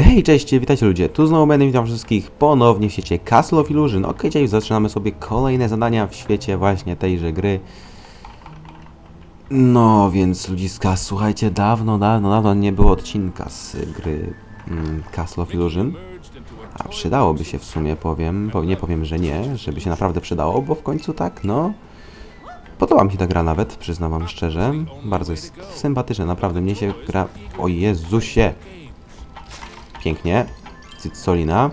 Hej, cześć, witajcie ludzie, tu znowu będę witam wszystkich ponownie w świecie Castle of Illusion. Ok, dzisiaj zaczynamy sobie kolejne zadania w świecie właśnie tejże gry. No, więc ludziska, słuchajcie, dawno, dawno, dawno nie było odcinka z gry mm, Castle of Illusion. A przydałoby się w sumie, powiem, po- nie powiem, że nie, żeby się naprawdę przydało, bo w końcu tak, no... Podoba mi się ta gra nawet, przyznam wam szczerze. Bardzo jest sympatyczna, naprawdę, mnie się gra... O Jezusie! Pięknie. Cycolina.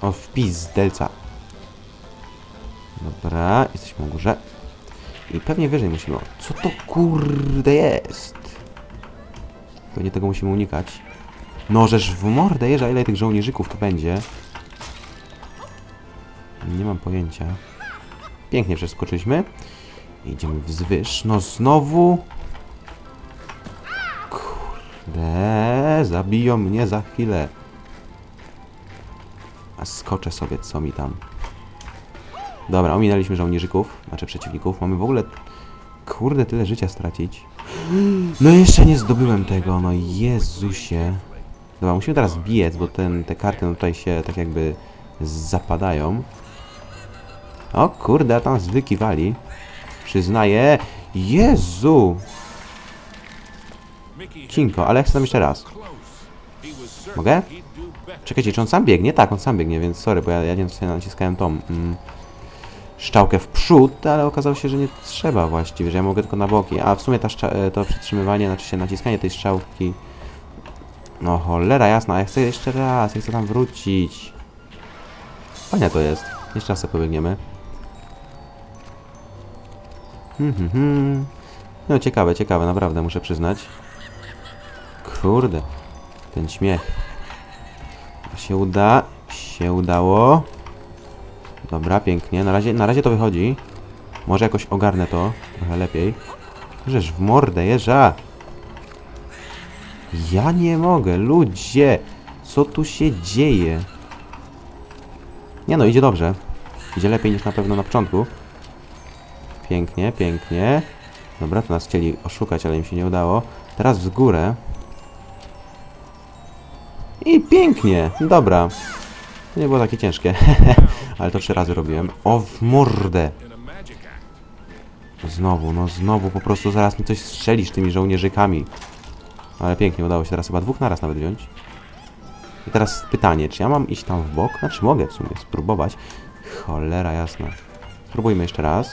O, wpis delca. Dobra, jesteśmy na górze. I pewnie wyżej musimy... Co to kurde jest? Pewnie tego musimy unikać. No, żeż w mordę jeża, ile tych żołnierzyków to będzie. Nie mam pojęcia. Pięknie przeskoczyliśmy. Idziemy wzwyż. No znowu... Kurde, zabiją mnie za chwilę. A skoczę sobie, co mi tam. Dobra, ominęliśmy żołnierzyków, znaczy przeciwników. Mamy w ogóle, kurde, tyle życia stracić. No jeszcze nie zdobyłem tego, no Jezusie. Dobra, musimy teraz biec, bo ten, te karty no tutaj się tak jakby zapadają. O kurde, tam zwyki wali. Przyznaję. Jezu! Cinko, ale chcę tam jeszcze raz. Mogę? Czekajcie, czy on sam biegnie? Tak, on sam biegnie, więc sorry, bo ja, ja nie naciskałem tą mm, szczałkę w przód, ale okazało się, że nie trzeba właściwie, że ja mogę tylko na boki. A w sumie ta e, to przytrzymywanie, znaczy się naciskanie tej strzałki... No cholera jasna, ja chcę jeszcze raz, ja chcę tam wrócić. Fajne to jest. Jeszcze raz sobie pobiegniemy. Hmm, hmm, hmm. No ciekawe, ciekawe, naprawdę muszę przyznać. Kurde, ten śmiech. Się uda, się udało. Dobra, pięknie. Na razie, na razie to wychodzi. Może jakoś ogarnę to trochę lepiej. Żeż w mordę jeża. Ja nie mogę, ludzie. Co tu się dzieje? Nie no, idzie dobrze. Idzie lepiej niż na pewno na początku. Pięknie, pięknie. Dobra, to nas chcieli oszukać, ale im się nie udało. Teraz w górę. I pięknie, dobra. To nie było takie ciężkie, ale to trzy razy robiłem. O, w mordę! Znowu, no znowu, po prostu zaraz mi coś strzelisz tymi żołnierzykami. Ale pięknie, udało się teraz chyba dwóch naraz nawet wziąć. I teraz pytanie, czy ja mam iść tam w bok? Znaczy mogę w sumie spróbować. Cholera jasna. Spróbujmy jeszcze raz.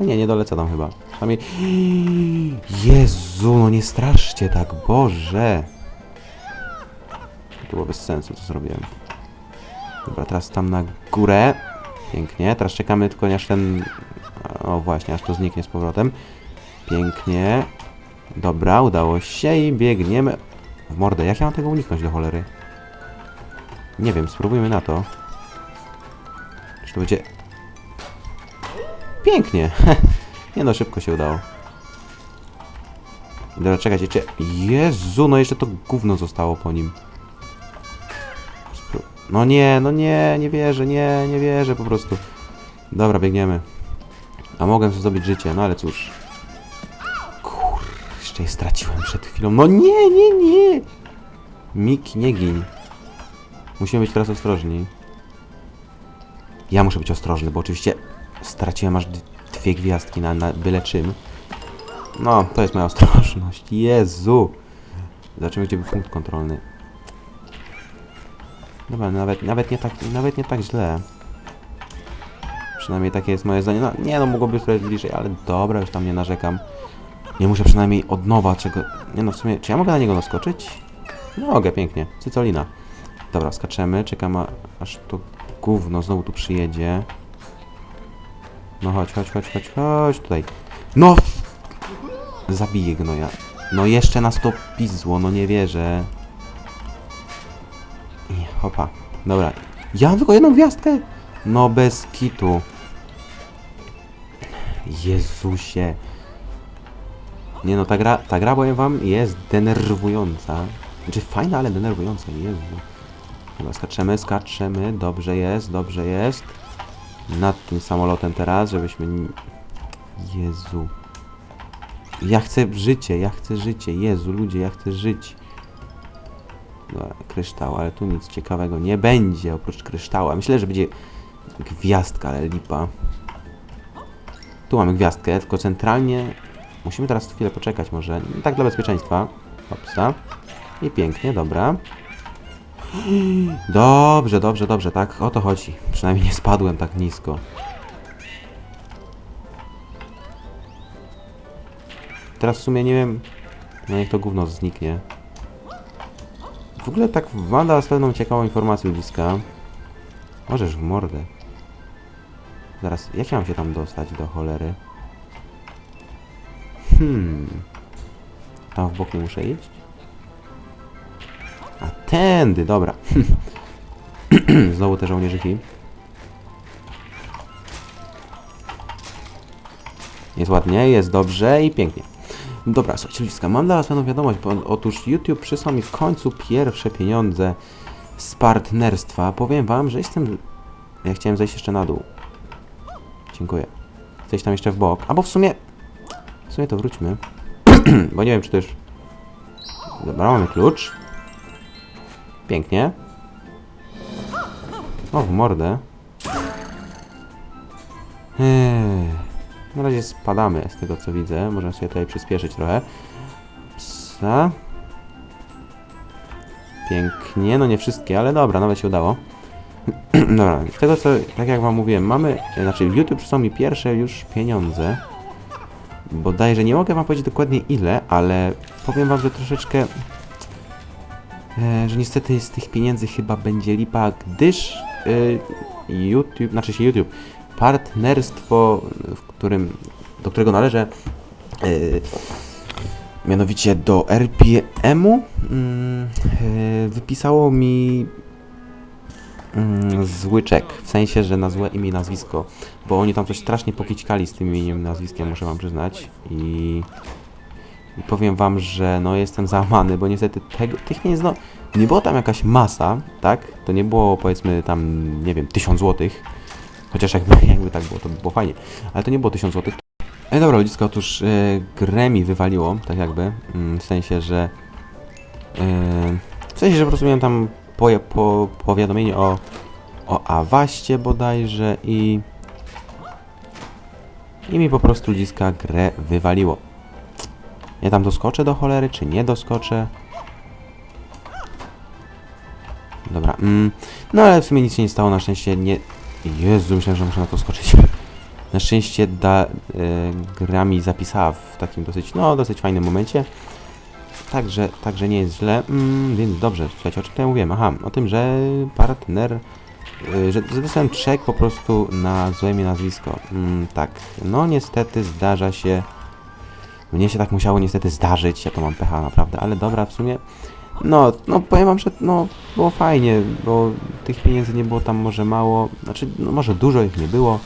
No nie, nie dolecę tam chyba. Przynajmniej... Jezu, no nie straszcie tak, Boże! To było bez sensu, co zrobiłem. Dobra, teraz tam na górę. Pięknie. Teraz czekamy tylko aż ten... O właśnie, aż to zniknie z powrotem. Pięknie. Dobra, udało się i biegniemy... W mordę. Jak ja mam tego uniknąć do cholery? Nie wiem, spróbujmy na to. Czy to będzie... Pięknie. Nie no, szybko się udało. Dobra, czekajcie, czy... Jezu, no jeszcze to gówno zostało po nim. No nie, no nie, nie wierzę, nie, nie wierzę po prostu. Dobra, biegniemy. A mogłem sobie zdobyć życie, no ale cóż. Kur... Jeszcze je straciłem przed chwilą. No nie, nie, nie! Miki, nie gin. Musimy być teraz ostrożni. Ja muszę być ostrożny, bo oczywiście straciłem aż dwie gwiazdki na, na byle czym. No, to jest moja ostrożność. Jezu! Zobaczymy, gdzie był punkt kontrolny. Dobra, nawet, nawet, nie tak, nawet nie tak źle. Przynajmniej takie jest moje zdanie. No, nie no, mogłoby być bliżej, ale dobra, już tam nie narzekam. Nie muszę przynajmniej od nowa czego... Nie no, w sumie, czy ja mogę na niego naskoczyć? No, mogę, pięknie. Cycolina. Dobra, skaczemy, czekam aż to gówno znowu tu przyjedzie. No chodź, chodź, chodź, chodź, chodź tutaj. No! Zabiję gnoja. No jeszcze nas to pizło, no nie wierzę. Dobra. Ja mam tylko jedną gwiazdkę? No bez kitu. Jezusie. Nie no, ta gra, ta gra powiem wam, jest denerwująca. Znaczy fajna, ale denerwująca, Jezu. Dobra, skaczemy, skaczemy, dobrze jest, dobrze jest. Nad tym samolotem teraz, żebyśmy... Jezu. Ja chcę życie, ja chcę życie, Jezu, ludzie, ja chcę żyć. Kryształ, ale tu nic ciekawego nie będzie oprócz kryształa. Myślę, że będzie gwiazdka, ale lipa. Tu mamy gwiazdkę, tylko centralnie musimy teraz chwilę poczekać może. Tak dla bezpieczeństwa. Hopsa. I pięknie, dobra. Dobrze, dobrze, dobrze, tak o to chodzi. Przynajmniej nie spadłem tak nisko. Teraz w sumie nie wiem... No niech to gówno zniknie. W ogóle tak dla was pewną ciekawą informację bliska. Możesz w mordę. Zaraz, jak ja mam się tam dostać do cholery? Hmm. Tam w bok nie muszę iść? A tędy, dobra. Znowu te żołnierzyki. Jest ładnie, jest dobrze i pięknie. Dobra, słuchajcie mam dla was pewną wiadomość, bo otóż YouTube przysłał mi w końcu pierwsze pieniądze z partnerstwa. Powiem wam, że jestem... Ja chciałem zejść jeszcze na dół. Dziękuję. Zejść tam jeszcze w bok. Albo w sumie... W sumie to wróćmy. bo nie wiem, czy to już... Dobra, mamy klucz. Pięknie. O, w mordę. Eee, na razie spadamy z tego co widzę. Możemy sobie tutaj przyspieszyć trochę. Psa. Pięknie, no nie wszystkie, ale dobra, nawet się udało. dobra, z tego co, tak jak wam mówiłem, mamy, znaczy YouTube przysłał mi pierwsze już pieniądze. Bodajże nie mogę wam powiedzieć dokładnie ile, ale powiem wam, że troszeczkę e, że niestety z tych pieniędzy chyba będzie lipa, gdyż e, YouTube, znaczy się YouTube, partnerstwo, w którym, do którego należę, e, mianowicie do RPM-u, mm, e, wypisało mi mm, zły czek, w sensie, że na złe imię i nazwisko, bo oni tam coś strasznie pokićkali z tym imieniem i nazwiskiem, muszę wam przyznać i i powiem wam, że no jestem załamany, bo niestety tego, tych pieniędzy, no nie było tam jakaś masa, tak? To nie było powiedzmy tam, nie wiem, 1000 złotych. Chociaż jakby, jakby tak było, to by było fajnie. Ale to nie było 1000 złotych. E, dobra, ludziska, otóż e, grę mi wywaliło, tak jakby, mm, w sensie, że e, w sensie, że po prostu miałem tam po, po, powiadomienie o, o Awaście bodajże i i mi po prostu ludziska grę wywaliło. Ja tam doskoczę do cholery, czy nie doskoczę? Dobra, mm, no ale w sumie nic się nie stało, na szczęście nie... Jezu, myślałem, że muszę na to skoczyć. Na szczęście da, y, gra mi zapisała w takim dosyć, no, dosyć fajnym momencie. Także, także nie jest źle, mm, więc dobrze, słuchajcie, o czym tutaj mówiłem? Aha, o tym, że partner, y, że, że dostałem czek po prostu na złe mi nazwisko. Mm, tak, no niestety zdarza się mnie się tak musiało niestety zdarzyć, ja to mam pecha naprawdę, ale dobra, w sumie, no, no powiem wam, że no, było fajnie, bo tych pieniędzy nie było tam może mało, znaczy, no może dużo ich nie było,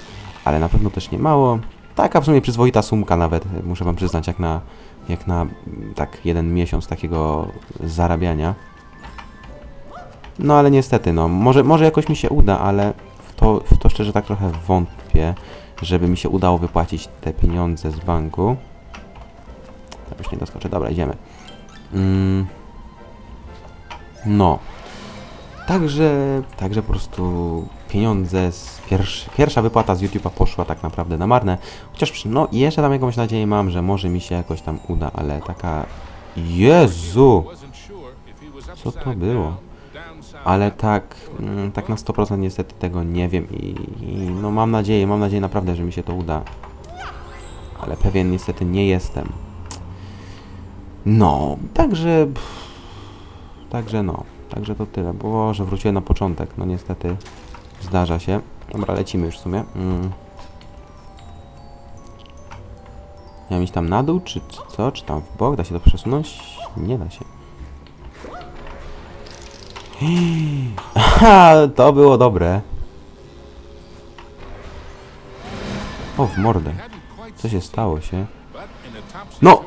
ale na pewno też nie mało. Taka w sumie przyzwoita sumka nawet, muszę wam przyznać, jak na, jak na tak jeden miesiąc takiego zarabiania. No ale niestety, no, może, może jakoś mi się uda, ale w to, w to szczerze tak trochę wątpię, żeby mi się udało wypłacić te pieniądze z banku. Tam już nie doskoczę. Dobra, idziemy. Mm. No. Także, także po prostu pieniądze z pierwszy, pierwsza wypłata z YouTube'a poszła tak naprawdę na marne. Chociaż no jeszcze tam jakąś nadzieję mam, że może mi się jakoś tam uda, ale taka... Jezu! Co to było? Ale tak, mm, tak na 100% niestety tego nie wiem i, i no mam nadzieję, mam nadzieję naprawdę, że mi się to uda. Ale pewien niestety nie jestem. No, także... pff, Także no, także to tyle. Bo że wróciłem na początek, no niestety zdarza się. Dobra, lecimy już w sumie. Mm. Miałem iść tam na dół, czy, czy co? Czy tam w bok? Da się to przesunąć? Nie da się. Aha, to było dobre. O, w mordę. Co się stało się? No!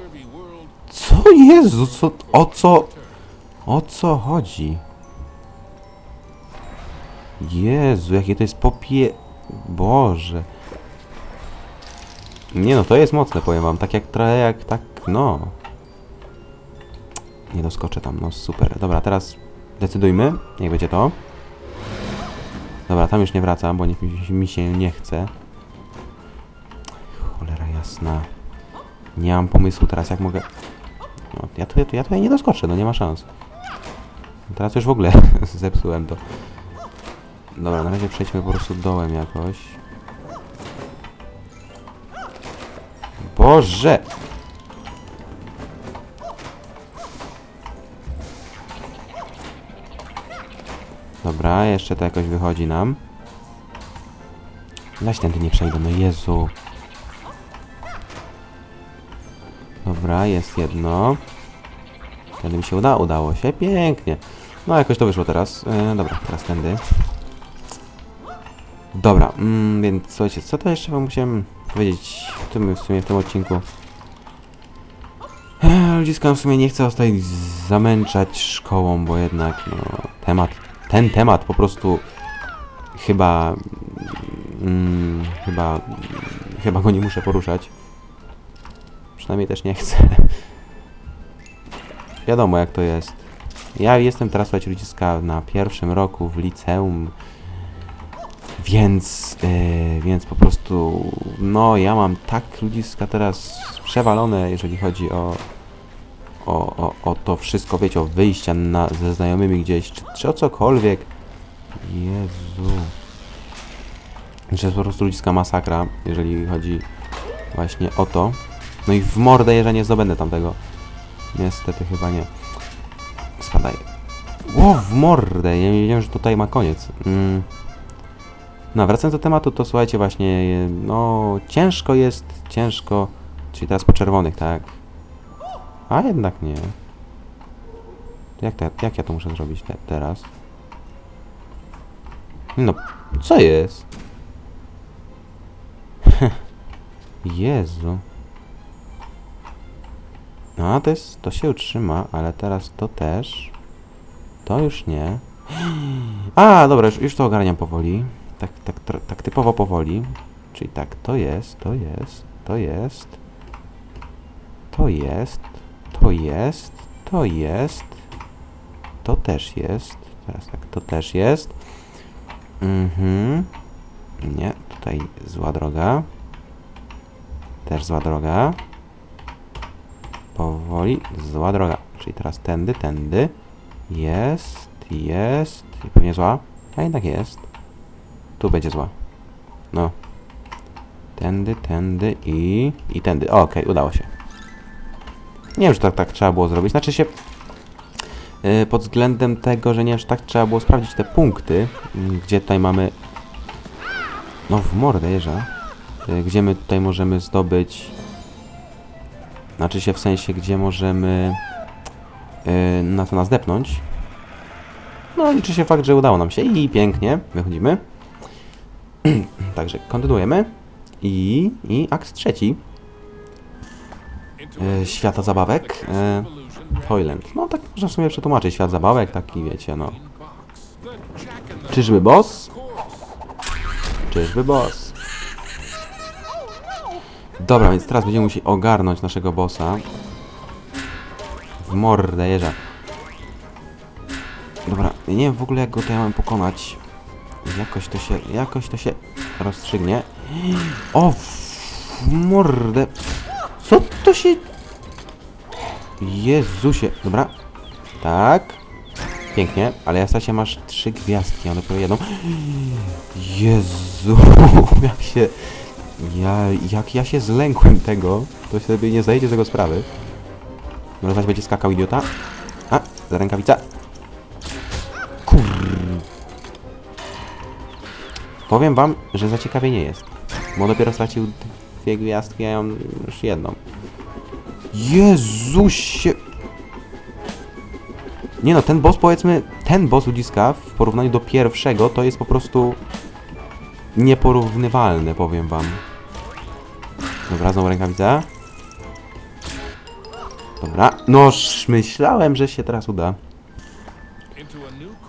Co Jezu, co, o co, o co chodzi? Jezu, jakie to jest popie... Boże. Nie no, to jest mocne, powiem wam, tak jak trochę jak tak, no. Nie doskoczę tam, no super. Dobra, teraz Decydujmy, niech będzie to. Dobra, tam już nie wracam, bo mi, mi się nie chce. Cholera jasna. Nie mam pomysłu teraz, jak mogę... No, ja, tu, ja, tu, ja tutaj nie doskoczę, no nie ma szans. Teraz już w ogóle zepsułem to. Dobra, na razie przejdźmy po prostu dołem jakoś. Boże! Dobra, jeszcze to jakoś wychodzi nam. Weź tędy nie przejdę, no Jezu. Dobra, jest jedno. Tędy mi się uda, udało się, pięknie. No jakoś to wyszło teraz. E, dobra, teraz tędy. Dobra, mm, więc słuchajcie, co to jeszcze wam musiałem powiedzieć w tym, w sumie w tym odcinku? Eee, Ludziska w sumie nie chcę tutaj zamęczać szkołą, bo jednak no, temat, ten temat po prostu chyba, mm, chyba, chyba go nie muszę poruszać. Przynajmniej też nie chcę. Wiadomo jak to jest. Ja jestem teraz, słuchajcie, ludziska na pierwszym roku w liceum, więc, yy, więc po prostu, no ja mam tak ludziska teraz przewalone, jeżeli chodzi o, o, o, o to wszystko, wiecie, o wyjścia na, ze znajomymi gdzieś, czy, czy o cokolwiek. Jezu. Że jest po prostu ludziska masakra, jeżeli chodzi właśnie o to. No i w mordę, jeżeli nie zdobędę tamtego. Niestety chyba nie. Spadaj. Ło, w mordę! Ja nie wiedziałem, że tutaj ma koniec. Mm. No, wracając do tematu, to słuchajcie właśnie, no, ciężko jest, ciężko, czyli teraz po czerwonych, tak? A jednak nie. Jak, te, jak ja to muszę zrobić te, teraz? No, co jest? Jezu. No, to jest, to się utrzyma, ale teraz to też. To już nie. A, dobra, już, już to ogarniam powoli. Tak, tak, tak typowo powoli. Czyli tak, to jest, to jest, to jest. To jest, to jest, to jest. To też jest. Teraz tak, to też jest. Mhm. Nie, tutaj zła droga. Też zła droga. Powoli, zła droga. Czyli teraz tędy, tędy. Jest, jest. I pewnie zła. A jednak jest. Tu będzie zła. No. Tędy, tędy i... I tędy. Okej, udało się. Nie wiem, czy tak, tak trzeba było zrobić. Znaczy się... Yy, pod względem tego, że nie wiem, czy tak trzeba było sprawdzić te punkty, yy, gdzie tutaj mamy... No w mordę jeża. Yy, gdzie my tutaj możemy zdobyć... Znaczy się w sensie, gdzie możemy yy, na to nas depnąć. No, liczy się fakt, że udało nam się i pięknie, wychodzimy. Także kontynuujemy. I, i akt trzeci. E, świata zabawek. E, Toyland. No tak można w sumie przetłumaczyć świat zabawek, taki wiecie, no. Czyżby boss? Czyżby boss? Dobra, więc teraz będziemy musieli ogarnąć naszego bossa. W mordę jeża. Dobra, nie wiem w ogóle jak go ja mam pokonać. Jakoś to się, jakoś to się rozstrzygnie. O, w mordę. Co to się... Jezusie. Dobra. Tak. Pięknie, ale ja Stasia masz trzy gwiazdki, one prawie jedną. Jezu, jak się... Ja, jak ja się zlękłem tego, to sobie nie zdajecie z tego sprawy. Może zaś będzie skakał idiota. A, za rękawica. Kur... Powiem wam, że zaciekawie nie jest. Bo dopiero stracił dwie gwiazdki, a ja mam już jedną. Jezusie! Nie no, ten boss powiedzmy, ten boss ludziska w porównaniu do pierwszego to jest po prostu nieporównywalne, powiem wam. Dobra, znowu rękawica. Dobra, noż myślałem, że się teraz uda.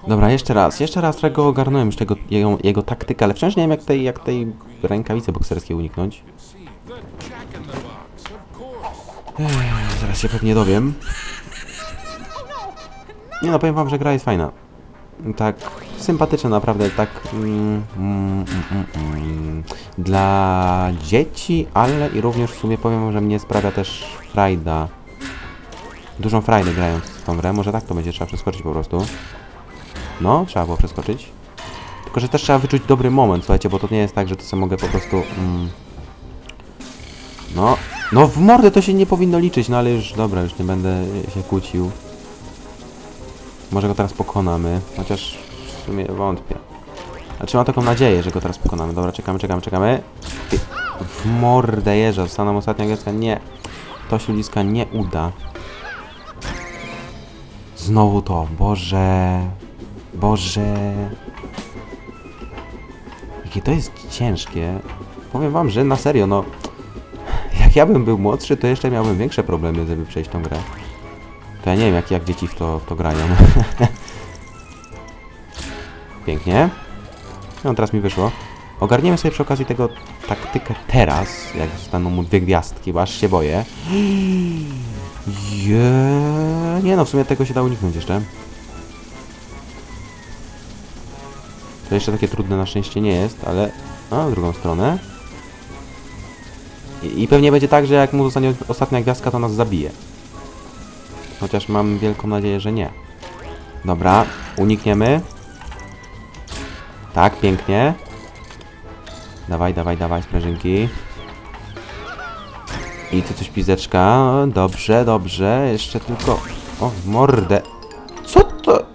Dobra, jeszcze raz, jeszcze raz tego ogarnąłem już tego, jego, jego taktykę, ale wciąż nie wiem jak tej, jak tej rękawicy bokserskiej uniknąć. Ech, zaraz się pewnie dowiem. Nie no, powiem wam, że gra jest fajna. Tak sympatyczne naprawdę, tak mm, mm, mm, mm, dla dzieci, ale i również w sumie powiem, że mnie sprawia też frajda. Dużą frajdę grając w tą grę, może tak to będzie trzeba przeskoczyć po prostu. No, trzeba było przeskoczyć. Tylko, że też trzeba wyczuć dobry moment, słuchajcie, bo to nie jest tak, że to sobie mogę po prostu... Mm, no, no w mordę to się nie powinno liczyć, no ale już, dobra, już nie będę się kłócił. Może go teraz pokonamy, chociaż w sumie wątpię. Znaczy mam taką nadzieję, że go teraz pokonamy. Dobra, czekamy, czekamy, czekamy. Ty- W mordę jeżdża, zostaną ostatnia gwiazdka. Nie, to się ludziska nie uda. Znowu to, Boże, Boże. Jakie to jest ciężkie. Powiem wam, że na serio, no... Jak ja bym był młodszy, to jeszcze miałbym większe problemy, żeby przejść tą grę. To ja nie wiem, jak, jak dzieci w to, to grają. Pięknie. No, teraz mi wyszło. Ogarniemy sobie przy okazji tego taktykę teraz, jak zostaną mu dwie gwiazdki, bo aż się boję. Je... Nie no, w sumie tego się da uniknąć jeszcze. To jeszcze takie trudne na szczęście nie jest, ale... A, w drugą stronę. I, I pewnie będzie tak, że jak mu zostanie ostatnia gwiazdka, to nas zabije. Chociaż mam wielką nadzieję, że nie. Dobra, unikniemy. Tak, pięknie. Dawaj, dawaj, dawaj, sprężynki. I tu coś pizeczka. Dobrze, dobrze. Jeszcze tylko... O, mordę. Co to?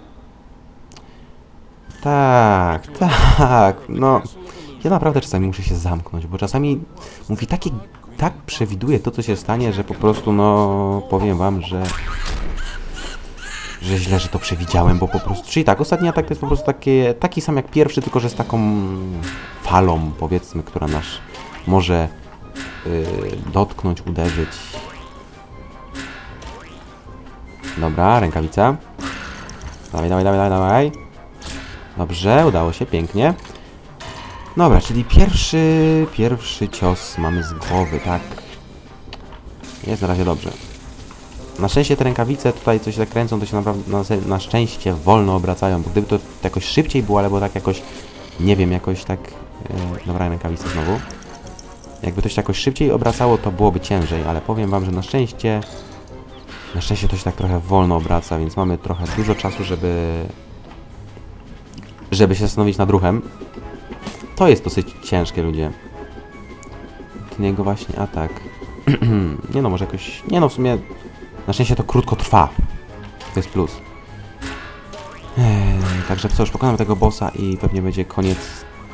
Tak, tak, no... Ja naprawdę czasami muszę się zamknąć, bo czasami mówi takie... Tak przewiduje to, co się stanie, że po prostu, no... Powiem wam, że że źle, że to przewidziałem, bo po prostu... Czyli tak, ostatni atak to jest po prostu takie, taki sam jak pierwszy, tylko że z taką falą, powiedzmy, która nas może yy, dotknąć, uderzyć. Dobra, rękawica. Dawaj, dawaj, dawaj, dawaj. Dobrze, udało się, pięknie. Dobra, czyli pierwszy, pierwszy cios mamy z głowy, tak? Jest na razie dobrze. Na szczęście te rękawice tutaj coś tak kręcą, to się naprawdę na, na szczęście wolno obracają, bo gdyby to jakoś szybciej było, albo tak jakoś, nie wiem, jakoś tak... Yy, dobra, rękawice znowu. Jakby to się jakoś szybciej obracało, to byłoby ciężej, ale powiem wam, że na szczęście... Na szczęście to się tak trochę wolno obraca, więc mamy trochę dużo czasu, żeby... Żeby się zastanowić nad ruchem. To jest dosyć ciężkie, ludzie. Ten jego właśnie atak. nie no, może jakoś... Nie no, w sumie... Na szczęście to krótko trwa. To jest plus. Eee, także co, już pokonamy tego bossa i pewnie będzie koniec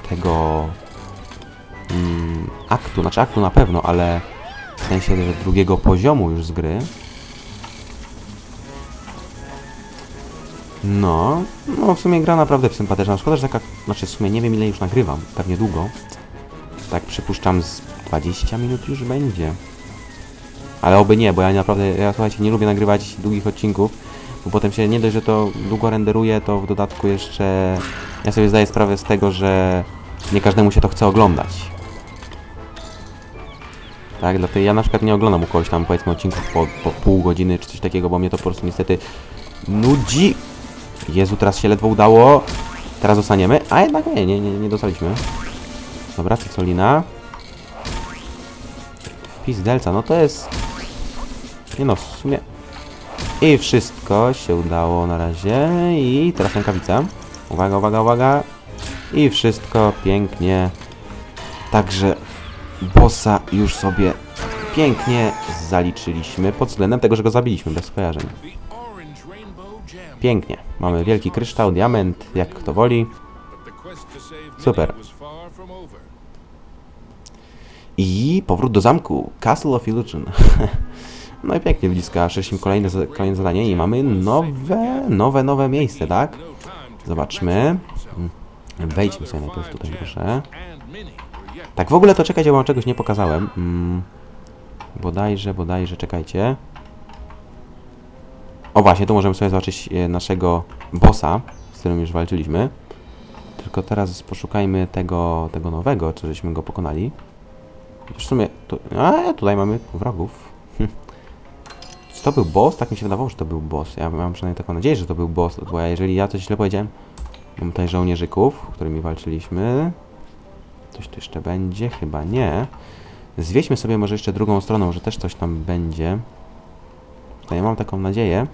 tego mm, aktu. Znaczy aktu na pewno, ale w sensie, drugiego poziomu już z gry. No, no w sumie gra naprawdę sympatyczna. Szkoda, że taka, znaczy w sumie nie wiem ile już nagrywam, pewnie długo. Tak przypuszczam z 20 minut już będzie. Ale oby nie, bo ja naprawdę, ja słuchajcie, nie lubię nagrywać długich odcinków, bo potem się nie dość, że to długo renderuje, to w dodatku jeszcze ja sobie zdaję sprawę z tego, że nie każdemu się to chce oglądać. Tak, dlatego ja na przykład nie oglądam u kogoś tam powiedzmy odcinków po, po pół godziny czy coś takiego, bo mnie to po prostu niestety nudzi. Jezu, teraz się ledwo udało. Teraz zostaniemy, a jednak nie, nie, nie, nie dostaliśmy. Dobra, Picolina. Pizdelca, no to jest... Nie no, w sumie... I wszystko się udało na razie. I teraz rękawica. Uwaga, uwaga, uwaga. I wszystko pięknie. Także bossa już sobie pięknie zaliczyliśmy pod względem tego, że go zabiliśmy bez skojarzeń. Pięknie. Mamy wielki kryształ, diament, jak kto woli. Super. I powrót do zamku. Castle of Illusion. no i pięknie bliska. Przeszliśmy kolejne, kolejne zadanie i mamy nowe, nowe, nowe miejsce, tak? Zobaczmy. Mm, Wejdźmy sobie najpierw tutaj, proszę. Tak w ogóle to czekajcie, bo czegoś nie pokazałem. Mm, bodajże, bodajże, czekajcie. O właśnie, tu możemy sobie zobaczyć e, naszego bossa, z którym już walczyliśmy. Tylko teraz poszukajmy tego, tego nowego, czy żeśmy go pokonali. W sumie, tu, a tutaj mamy wrogów. To był boss? Tak mi się wydawało, że to był boss. Ja mam przynajmniej taką nadzieję, że to był boss, bo ja, jeżeli ja coś źle powiedziałem... Mam tutaj żołnierzyków, którymi walczyliśmy. Coś tu jeszcze będzie? Chyba nie. Zwieźmy sobie może jeszcze drugą stroną, że też coś tam będzie. Tutaj mam taką nadzieję.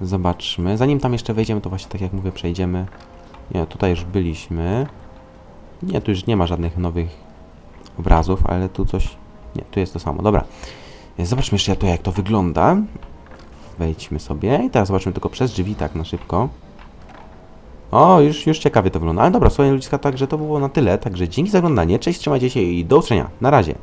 Zobaczmy. Zanim tam jeszcze wejdziemy, to właśnie tak jak mówię, przejdziemy. Nie, tutaj już byliśmy. Nie, tu już nie ma żadnych nowych obrazów, ale tu coś... Nie, tu jest to samo. Dobra. Zobaczmy jeszcze to, jak to wygląda. Wejdźmy sobie i teraz zobaczmy tylko przez drzwi, tak na szybko. O, już, już ciekawie to wygląda. Ale dobra, słuchaj ludziska, także to było na tyle. Także dzięki za oglądanie. Cześć, trzymajcie się i do usłyszenia. Na razie.